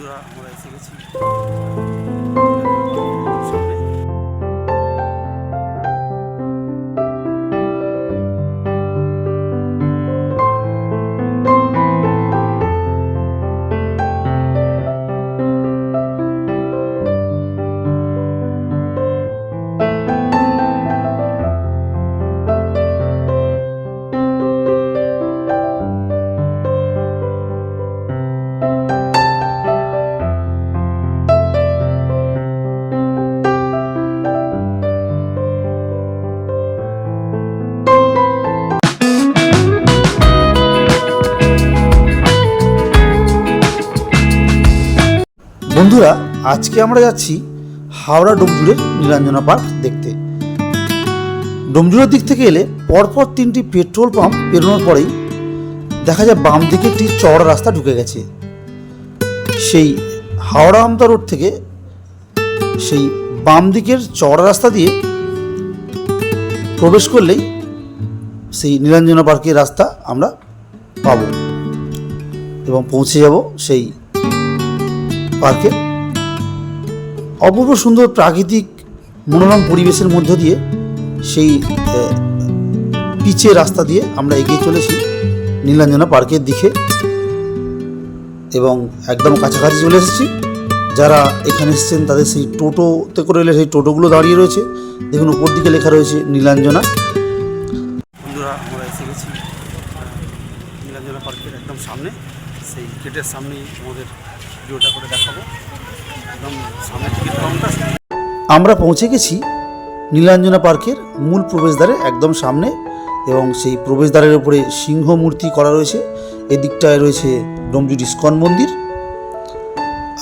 বন্ধুরা আমরা এসে গেছি বন্ধুরা, আজকে আমরা যাচ্ছি হাওড়া ডোমজুড়ের নীলাঞ্জনা পার্ক দেখতে। ডোমজুড়ের দিক থেকে এলে পরপর তিনটি পেট্রোল পাম্প পেরোনোর পরেই দেখা যায় বাম দিকে একটি চড়া রাস্তা ঢুকে গেছে। সেই হাওড়া আমতা রোড থেকে সেই বাম দিকের চড়া রাস্তা দিয়ে প্রবেশ করলেই সেই নীলাঞ্জনা পার্কের রাস্তা আমরা পাবো এবং পৌঁছে যাব সেই পার্কে। অপূর্ব সুন্দর প্রাকৃতিক মনোরম পরিবেশের মধ্য দিয়ে সেই পিচের রাস্তা দিয়ে আমরা এগিয়ে চলেছি নীলাঞ্জনা পার্কের দিকে এবং একদম কাছাকাছি চলে এসেছি। যারা এখানে এসেছেন তাদের সেই টোটোতে করে এলে সেই টোটোগুলো দাঁড়িয়ে রয়েছে। দেখুন, উপর দিকে লেখা রয়েছে নীলাঞ্জনা। বন্ধুরা, আমরা এসে গেছি নীলাঞ্জনা পার্কের একদম সামনে। সেই গেটের সামনেই আমাদের ভিডিওটা করে দেখাবো। আমরা পৌঁছে গেছি নীলাঞ্জনা পার্কের মূল প্রবেশদ্বারের একদম সামনে এবং সেই প্রবেশদ্বারের উপরে সিংহ মূর্তি করা রয়েছে। এদিকটায় রয়েছে ডোমজুর ইস্কন মন্দির।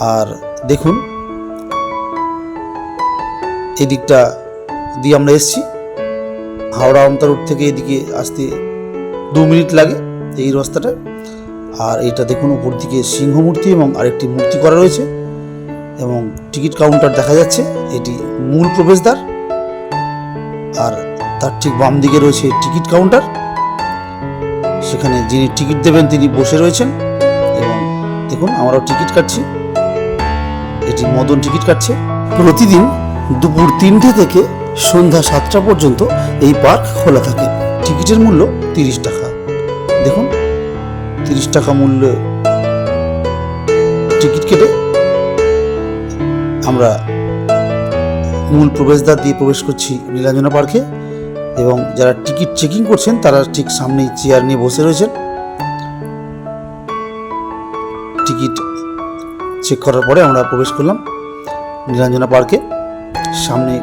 আর দেখুন, এদিকটা দিয়ে আমরা এসেছি। হাওড়া আমতা থেকে এদিকে আসতে দু মিনিট লাগে এই রাস্তাটা। আর এটা দেখুন, উপর দিকে সিংহ মূর্তি এবং আরেকটি মূর্তি করা রয়েছে। এবং টিকিট কাউন্টার দেখা যাচ্ছে। এটি মূল প্রবেশদ্বার। আর তার ঠিক বাম দিকে রয়েছে টিকিট কাউন্টার। সেখানে যিনি টিকিট দেবেন তিনি বসে রয়েছেন। এবং দেখুন, আমরাও টিকিট কাটছি। এটি মদন টিকিট কাটছে। প্রতিদিন দুপুর তিনটে থেকে সন্ধ্যা সাতটা পর্যন্ত এই পার্ক খোলা থাকে। টিকিটের মূল্য তিরিশ টাকা। দেখুন, তিরিশ টাকা মূল্যে টিকিট কেটে আমরা মূল প্রবেশদ্বার দিয়ে প্রবেশ করছি নীলাঞ্জনা পার্কে এবং যারা টিকিট চেকিং করছেন, তারা ঠিক সামনেই চেয়ার নিয়ে বসে রয়েছেন। টিকিট চেক করার পরে আমরা প্রবেশ করলাম নীলাঞ্জনা পার্কে সামনে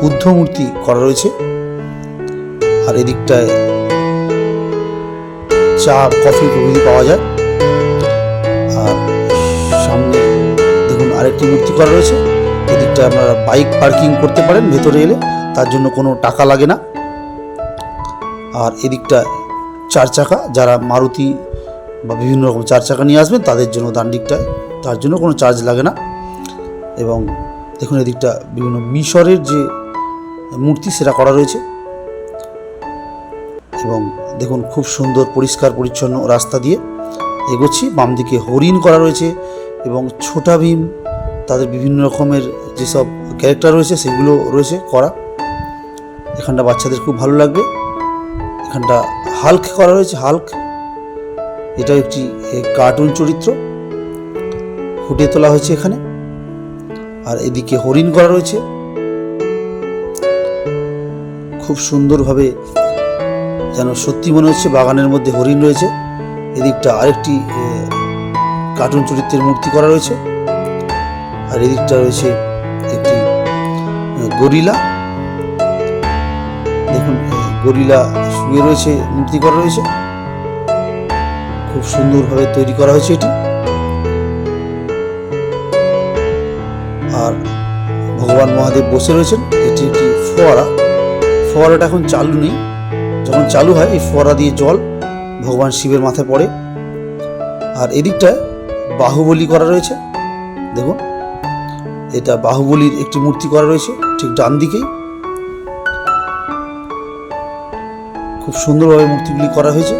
বুদ্ধ মূর্তি করা রয়েছে। আর এদিকটায় চা, কফি প্রভৃতি পাওয়া যায়। আরেকটি মূর্তি করা রয়েছে। এদিকটা আপনারা বাইক পার্কিং করতে পারেন, ভেতরে এলে। তার জন্য কোনো টাকা লাগে না। আর এদিকটা চার চাকা, যারা মারুতি বা বিভিন্ন রকম চার চাকা নিয়ে আসবেন, তাদের জন্য ডান দিকটায় তার জন্য কোনো চার্জ লাগে না। এবং দেখুন এদিকটা বিভিন্ন মিশরের যে মূর্তি, সেটা করা রয়েছে। এবং দেখুন খুব সুন্দর, পরিষ্কার, পরিচ্ছন্ন রাস্তা দিয়ে এগোচ্ছি। বাম দিকে হরিণ করা রয়েছে এবং ছোটা ভীম তাদের বিভিন্ন রকমের যেসব ক্যারেক্টার রয়েছে, সেগুলো রয়েছে করা। এখানটা বাচ্চাদের খুব ভালো লাগবে। এখানটা হাল্ক করা রয়েছে হাল্ক এটা একটি কার্টুন চরিত্র। ফুটিয়ে তোলা হয়েছে এখানে। আর এদিকে হরিণ করা রয়েছে। খুব সুন্দরভাবে যেন সত্যি মনে হচ্ছে বাগানের মধ্যে হরিণ রয়েছে। এদিকটা আরেকটি কার্টুন চরিত্রের মূর্তি করা রয়েছে। আর এদিকটা রয়েছে একটি গরিলা। দেখুন গরিলা শুয়ে রয়েছে, মূর্তি করা রয়েছে। খুব সুন্দরভাবে তৈরি করা হয়েছে এটি। আর ভগবান মহাদেব বসে রয়েছেন। এটি একটি ফোয়ারা। ফোয়ারাটা এখন চালু নেই। যখন চালু হয়, এই ফোয়ারা দিয়ে জল ভগবান শিবের মাথায় পড়ে। আর এদিকটায় বাহুবলী করা রয়েছে। দেখুন। এটা বাহুবলীর একটি মূর্তি করা রয়েছে, ঠিক ডান দিকেই খুব সুন্দরভাবে মূর্তিগুলি করা হয়েছে।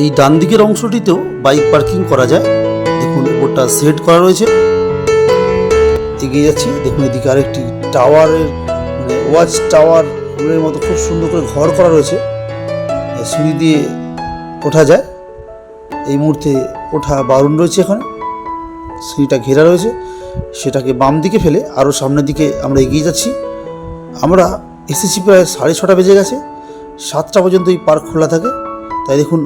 এই ডান দিকের অংশটিতেও বাইক পার্কিং করা যায়। দেখুন উপর সবটা সেট করা রয়েছে। এগিয়ে যাচ্ছি, দেখুন এদিকে আরেকটি টাওয়ারের মানে ওয়াচ টাওয়ারের মতো খুব সুন্দর করে ঘর করা রয়েছে। সিঁড়ি দিয়ে ওঠা যায়। এই মুহূর্তে ওঠা বারণ রয়েছে এখানে। সিঁড়িটা ঘেরা রয়েছে। সেটাকে বাম দিকে ফেলে আরও সামনের দিকে আমরা এগিয়ে যাচ্ছি। আমরা এসেছি প্রায় সাড়ে ছটা বেজে গেছে, সাতটা পর্যন্ত এই পার্ক খোলা থাকে। তাই দেখুন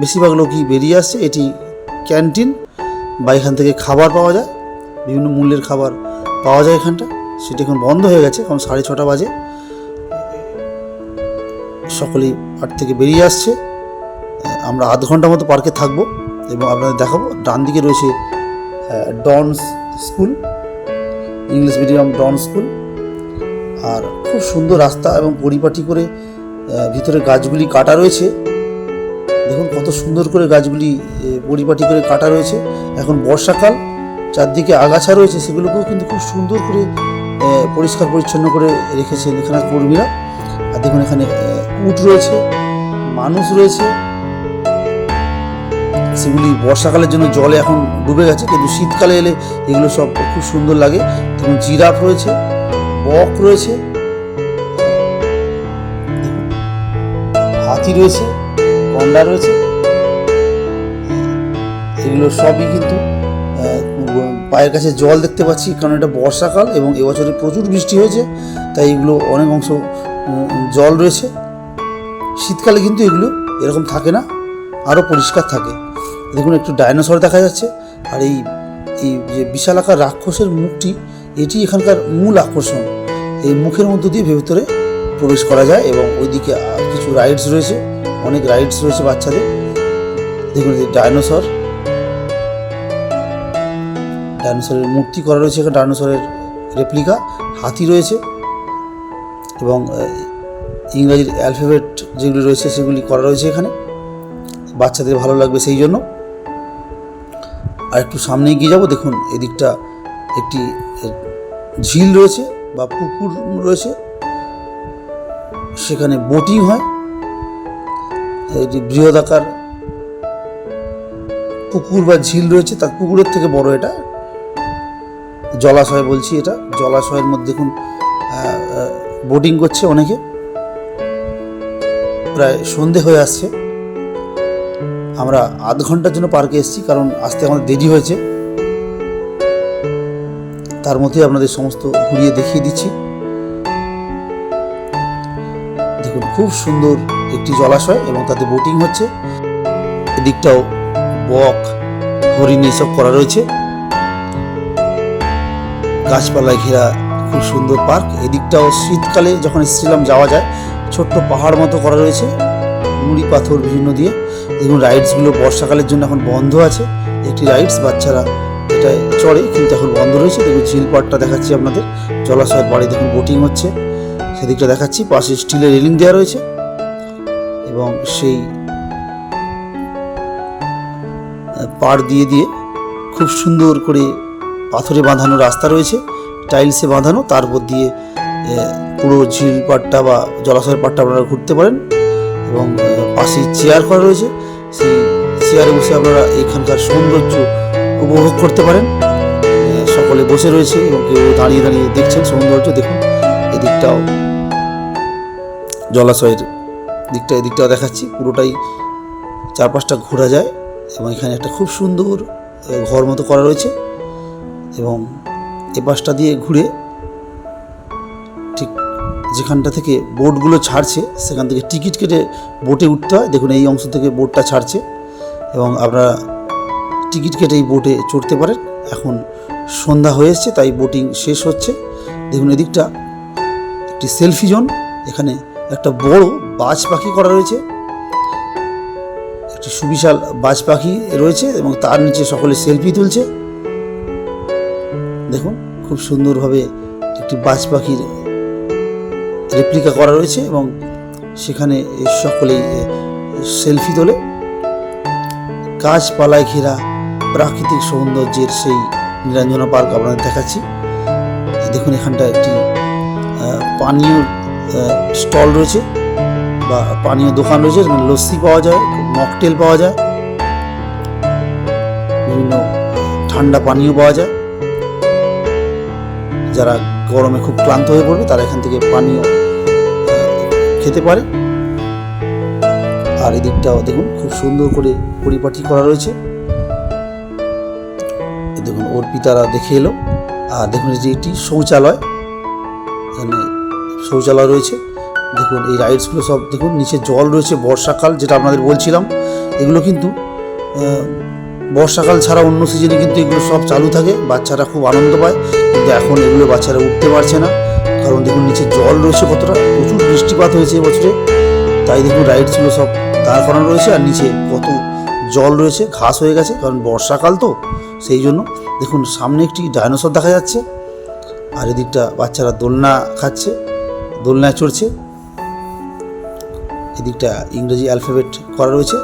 বেশিরভাগ লোকই বেরিয়ে আসছে। এটি ক্যান্টিন, বা এখান থেকে খাবার পাওয়া যায়, বিভিন্ন মূল্যের খাবার পাওয়া যায় এখানটা। সেটি এখন বন্ধ হয়ে গেছে কারণ সাড়ে ছটা বাজে। সকলেই পার্ক থেকে বেরিয়ে আসছে। আমরা আধ ঘণ্টা মতো পার্কে থাকব এবং আপনাদের দেখাবো। ডান দিকে রয়েছে Don's school, English medium Don school, আর খুব সুন্দর রাস্তা এবং পরিপাটি করে ভিতরে গাছগুলি কাটা রয়েছে। দেখুন কত সুন্দর করে গাছগুলি পরিপাটি করে কাটা রয়েছে। এখন বর্ষাকাল, চারদিকে আগাছা রয়েছে, সেগুলোকেও কিন্তু খুব সুন্দর করে পরিষ্কার পরিচ্ছন্ন করে রেখেছেন এখানে কর্মীরা। আর দেখুন এখানে উট রয়েছে, মানুষ রয়েছে। সেগুলি বর্ষাকালের জন্য জলে এখন ডুবে গেছে, কিন্তু শীতকালে এলে এগুলো সব খুব সুন্দর লাগে। দেখুন জিরাফ রয়েছে, বক রয়েছে, হাতি রয়েছে গন্ডা রয়েছে। এগুলো সবই কিন্তু পায়ের কাছে জল দেখতে পাচ্ছি, কারণ এটা বর্ষাকাল এবং এবছরে প্রচুর বৃষ্টি হয়েছে, তাই এগুলো অনেক অংশ জল রয়েছে। শীতকালে কিন্তু এগুলো এরকম থাকে না, আরও পরিষ্কার থাকে। দেখুন, একটু ডাইনোসর দেখা যাচ্ছে, আর এই এই যে বিশালাকার রাক্ষসের মুখটি, এটি এখানকার মূল আকর্ষণ। এই মুখের মধ্য দিয়ে ভেতরে প্রবেশ করা যায় এবং ওইদিকে কিছু রাইডস রয়েছে, অনেক রাইডস রয়েছে বাচ্চাদের। দেখুন, এই ডাইনোসর। ডাইনোসরের মূর্তি করা রয়েছে এখানে, ডাইনোসরের রেপ্লিকা, হাতি রয়েছে এবং ইংরাজির অ্যালফাবেট যেগুলি রয়েছে সেগুলি করা রয়েছে এখানে। বাচ্চাদের ভালো লাগবে সেই জন্য। আর একটু সামনে এগিয়ে যাব, দেখুন এদিকটা একটি ঝিল রয়েছে বা পুকুর রয়েছে। সেখানে বোটিং হয়। এটি বৃহদাকার পুকুর বা ঝিল রয়েছে, তার পুকুরের থেকে বড় এটা। জলাশয় বলছি এটা। জলাশয়ের মধ্যে দেখুন বোটিং করছে অনেকে। প্রায় সন্ধে হয়ে আসছে। আমরা আধ ঘণ্টার জন্য পার্কে এসেছি, কারণ আসতে আমাদের দেরি হয়েছে। তার মধ্যে আপনাদের সমস্ত ঘুরিয়ে দেখিয়ে দিচ্ছি। দেখুন, খুব সুন্দর একটি জলাশয় এবং তাতে বোটিং হচ্ছে। এদিকটাও বক, হরিণ এসব করা রয়েছে। গাছপালায় ঘেরা খুব সুন্দর পার্ক। এদিকটাও শীতকালে যখন এসেছিলাম যাওয়া যায়, ছোট্ট পাহাড় মতো করা রয়েছে। নুড়ি পাথর বিভিন্ন দিয়ে। দেখুন রাইডসগুলো বর্ষাকালের জন্য এখন বন্ধ আছে। একটি রাইডস বাচ্চারা এটা চড়ে, কিন্তু এখন বন্ধ রয়েছে। দেখুন ঝিল পাড়টা দেখাচ্ছি আপনাদের। জলাশয়ের বাড়ি দেখুন বোটিং হচ্ছে। সেদিকটা দেখাচ্ছি, পাশে স্টিলের রেলিং দেওয়া রয়েছে। এবং সেই পাড় দিয়ে দিয়ে খুব সুন্দর করে পাথরে বাঁধানো রাস্তা রয়েছে। টাইলসে বাঁধানো তার উপর দিয়ে পুরো ঝিল পাড়টা বা জলাশয়ের পাড়টা আপনারা ঘুরতে পারেন। এবং পাশে চেয়ার করা রয়েছে, সেই চেয়ারে বসে আপনারা এখানকার সৌন্দর্য উপভোগ করতে পারেন। সকলে বসে রয়েছে এবং কেউ দাঁড়িয়ে দাঁড়িয়ে দেখছেন সৌন্দর্য, দেখুন, এদিকটাও জলাশয়ের দিকটা, এদিকটাও দেখাচ্ছি, পুরোটাই চারপাশটা ঘোরা যায় এবং এখানে একটা খুব সুন্দর ঘর মতো করা রয়েছে এবং এ পাশটা দিয়ে ঘুরে যেখানটা থেকে বোটগুলো ছাড়ছে, সেখান থেকে টিকিট কেটে বোটে উঠতে হয়। দেখুন, এই অংশ থেকে বোটটা ছাড়ছে এবং আপনারা টিকিট কেটে এই বোটে চড়তে পারেন। এখন সন্ধ্যা হয়ে এসছে, তাই বোটিং শেষ হচ্ছে। দেখুন, এদিকটা একটি সেলফি জোন, এখানে একটা বড় বাজ পাখি করা রয়েছে। একটি সুবিশাল বাজ পাখি রয়েছে এবং তার নিচে সকলে সেলফি তুলছে। দেখুন, খুব সুন্দরভাবে একটি বাজ পাখির রেপ্লিকা করা রয়েছে এবং সেখানে সকলেই সেলফি তোলে। গাছপালায় ঘেরা প্রাকৃতিক সৌন্দর্যের সেই নিরঞ্জনা পার্ক আপনাদের দেখাচ্ছি। দেখুন এখানটা একটি পানীয় স্টল রয়েছে বা পানীয় দোকান রয়েছে লস্যি পাওয়া যায়, মকটেল পাওয়া যায়, বিভিন্ন ঠান্ডা পানীয় পাওয়া যায়। যারা গরমে খুব ক্লান্ত হয়ে পড়বে তারা এখান থেকে পানীয় খেতে পারে। আর এদিকটাও দেখুন, খুব সুন্দর করে পরিপাটি করা রয়েছে। দেখুন অর্পিতারা দেখে এলো। আর দেখুন যে এটি শৌচালয়। এখানে শৌচালয় রয়েছে। দেখুন, এই রাইডসগুলো সব দেখুন, নিচে জল রয়েছে বর্ষাকাল, যেটা আপনাদের বলছিলাম। এগুলো কিন্তু বর্ষাকাল ছাড়া অন্য সিজনে কিন্তু এগুলো সব চালু থাকে। বাচ্চারা খুব আনন্দ পায়। কিন্তু এখন এগুলো বাচ্চারা উঠতে পারছে না। কারণ দেখুন, নিচে জল রয়েছে কতটা, প্রচুর বৃষ্টিপাত হয়েছে এবছরে তাই দেখুন রাইডসগুলো সব দাঁড় করানো রয়েছে, আর নিচে কত জল রয়েছে, ঘাস হয়ে গেছে, কারণ বর্ষাকাল তো, সেই জন্য। দেখুন, সামনে একটি ডাইনোসর দেখা যাচ্ছে, আর এদিকটা বাচ্চারা দোলনা খাচ্ছে, দোলনায় চড়ছে। এদিকটা ইংরেজি অ্যালফাবেট করা রয়েছে।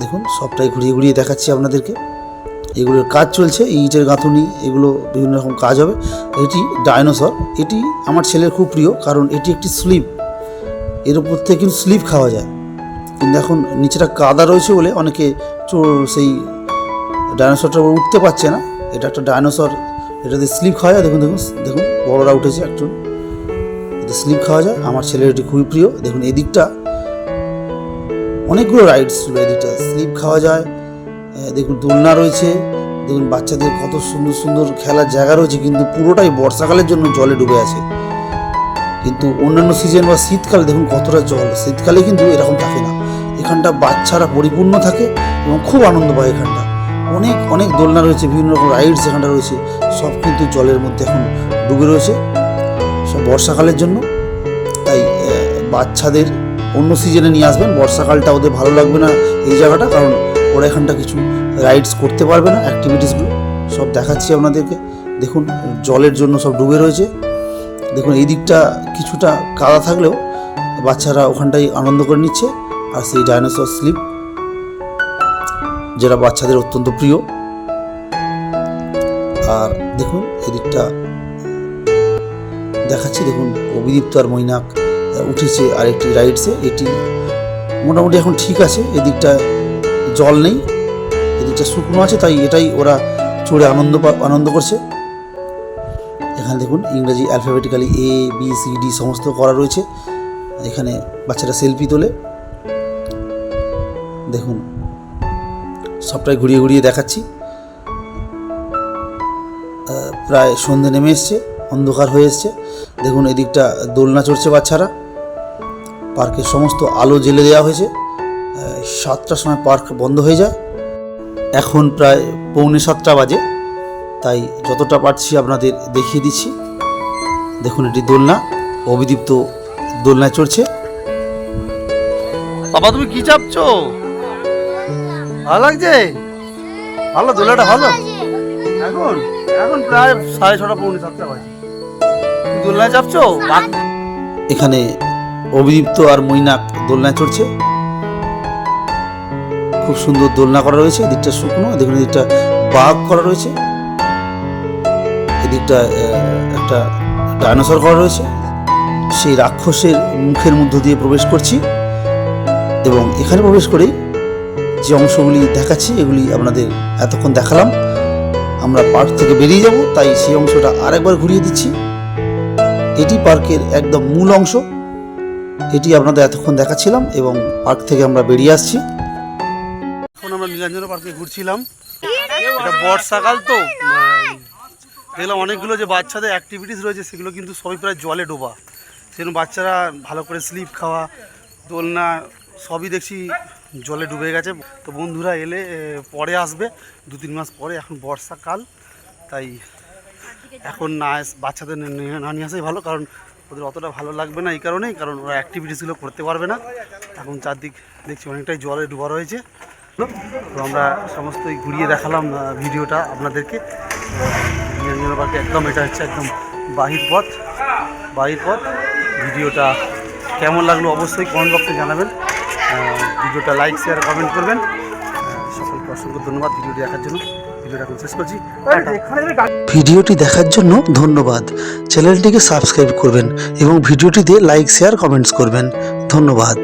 দেখুন, সবটাই ঘুরিয়ে ঘুরিয়ে দেখাচ্ছি আপনাদেরকে। এগুলোর কাজ চলছে, ইটের গাঁথুনি, এগুলো বিভিন্ন রকম কাজ হবে। এটি ডাইনোসর, এটি আমার ছেলের খুব প্রিয় কারণ এটি একটি স্লিপ। এর উপর থেকে কিন্তু স্লিপ খাওয়া যায়। কিন্তু এখন নিচেটা কাদা রয়েছে বলে অনেকে সেই ডাইনোসরটার উপর উঠতে পারছে না। এটা একটা ডাইনোসর, এটাতে স্লিপ খাওয়া যায়। দেখুন দেখুন দেখুন, বড়রা উঠেছে এতে স্লিপ খাওয়া যায়। আমার ছেলের এটি খুবই প্রিয়। দেখুন, এদিকটা অনেকগুলো রাইডস ছিল এদিকটা স্লিপ খাওয়া যায়। দেখুন দোলনা রয়েছে, দেখুন বাচ্চাদের কত সুন্দর সুন্দর খেলার জায়গা রয়েছে, কিন্তু পুরোটাই বর্ষাকালের জন্য জলে ডুবে আছে। কিন্তু অন্যান্য সিজন বা শীতকালে দেখুন কতটা জল, শীতকালে কিন্তু এরকম থাকে না। এখানটা বাচ্চারা পরিপূর্ণ থাকে এবং খুব আনন্দ পায় এখানটা। অনেক অনেক দোলনা রয়েছে, বিভিন্ন রকম রাইডস এখানটা রয়েছে, সব কিন্তু জলের মধ্যে এখন ডুবে রয়েছে, সব বর্ষাকালের জন্য। তাই বাচ্চাদের অন্য সিজনে নিয়ে আসবেন, বর্ষাকালটা ওদের ভালো লাগবে না এই জায়গাটা, কারণ ওরা এখানটা কিছু রাইডস করতে পারবে না অ্যাক্টিভিটিসগুলো সব দেখাচ্ছি আপনাদেরকে। দেখুন, জলের জন্য সব ডুবে রয়েছে। দেখুন, এই দিকটা কিছুটা কাদা থাকলেও বাচ্চারা ওখানটাই আনন্দ করে নিচ্ছে। আর সেই ডাইনোসর স্লিপ যেটা বাচ্চাদের অত্যন্ত প্রিয়। আর দেখুন এদিকটা দেখাচ্ছি। দেখুন, অভিদীপ্ত আর মৈনাক উঠেছে আরেকটি রাইডসে এটি মোটামুটি এখন ঠিক আছে। এদিকটা জল নেই এদিকটা শুকনো আছে তাই এটাই ওরা চড়ে আনন্দ আনন্দ করছে। এখানে দেখুন ইংরেজি alphabetically A B C D সমস্ত করা রয়েছে। এখানে বাচ্চারা সেলফি তোলে। দেখুন, সবটাই ঘুরিয়ে ঘুরিয়ে দেখাচ্ছি। প্রায় সন্ধে নেমে এসছে, অন্ধকার হয়ে এসছে। দেখুন এদিকটা দোলনা চড়ছে বাচ্চারা। পার্কের সমস্ত আলো জ্বেলে দেওয়া হয়েছে। সাতটার সময় পার্ক বন্ধ হয়ে যায়। এখন প্রায় পৌনে সাতটা বাজে। তাই যতটা পারছি আপনাদের দেখিয়ে দিচ্ছি। দেখুন এটি দোলনা। অভিদীপ্ত দোলনায় চড়ছে। বাবা তুমি কি চাপছো? ভালো লাগছে? ভালো দোলাটা ভালো? এখন এখন প্রায় সাড়ে ছটা পৌনে সাতটা বাজে। দোলনায় চাপছো? এখানে অভিদীপ্ত আর মৈনাক দোলনায় চড়ছে। খুব সুন্দর দোলনা করা রয়েছে, এদিকটা শুকনো দেখুন এদিকটা বাঘ করা রয়েছে। এদিকটা একটা ডাইনোসর করা রয়েছে। সেই রাক্ষসের মুখের মধ্য দিয়ে প্রবেশ করছি এবং এখানে প্রবেশ করেই যে অংশগুলি দেখাচ্ছি, এগুলি আপনাদের এতক্ষণ দেখালাম। আমরা পার্ক থেকে বেরিয়ে যাব, তাই সেই অংশটা আরেকবার ঘুরিয়ে দিচ্ছি। এটি পার্কের একদম মূল অংশ। এটি আপনাদের এতক্ষণ দেখাচ্ছিলাম এবং পার্ক থেকে আমরা বেরিয়ে আসছি। নীলাঞ্জন পার্কে ঘুরছিলাম। এটা বর্ষাকাল তো। আহ, দেখলাম অনেকগুলো যে বাচ্চাদের অ্যাক্টিভিটিস রয়েছে সেগুলো কিন্তু সবই প্রায় জলে ডোবা। সেজন্য বাচ্চারা ভালো করে স্লিপ খাওয়া দোলনা সবই দেখছি জলে ডুবে গেছে। তো বন্ধুরা এলে পরে আসবে। দু তিন মাস পরে এখন বর্ষাকাল তাই এখন না বাচ্চাদের না নিয়ে আসাই ভালো কারণ ওদের অতটা ভালো লাগবে না এই কারণেই কারণ ওরা অ্যাক্টিভিটিসগুলো করতে পারবে না। এখন চারদিক দেখছি অনেকটাই জলে ডুবা রয়েছে। তো আমরা সমস্তই ঘুরিয়ে দেখালাম ভিডিওটা আপনাদেরকে। পার্কে একদম এটা হচ্ছে একদম বাহির পথ বাহির পথ। ভিডিওটা কেমন লাগল অবশ্যই কমেন্ট বক্সে জানাবেন। ভিডিওটা লাইক শেয়ার কমেন্ট করবেন। সকলকে অসংখ্য ধন্যবাদ ভিডিওটি দেখার জন্য। ভিডিওটা এখন শেষ করছি। ভিডিওটি দেখার জন্য ধন্যবাদ। চ্যানেলটিকে সাবস্ক্রাইব করবেন এবং ভিডিওটিতে লাইক শেয়ার কমেন্টস করবেন। ধন্যবাদ।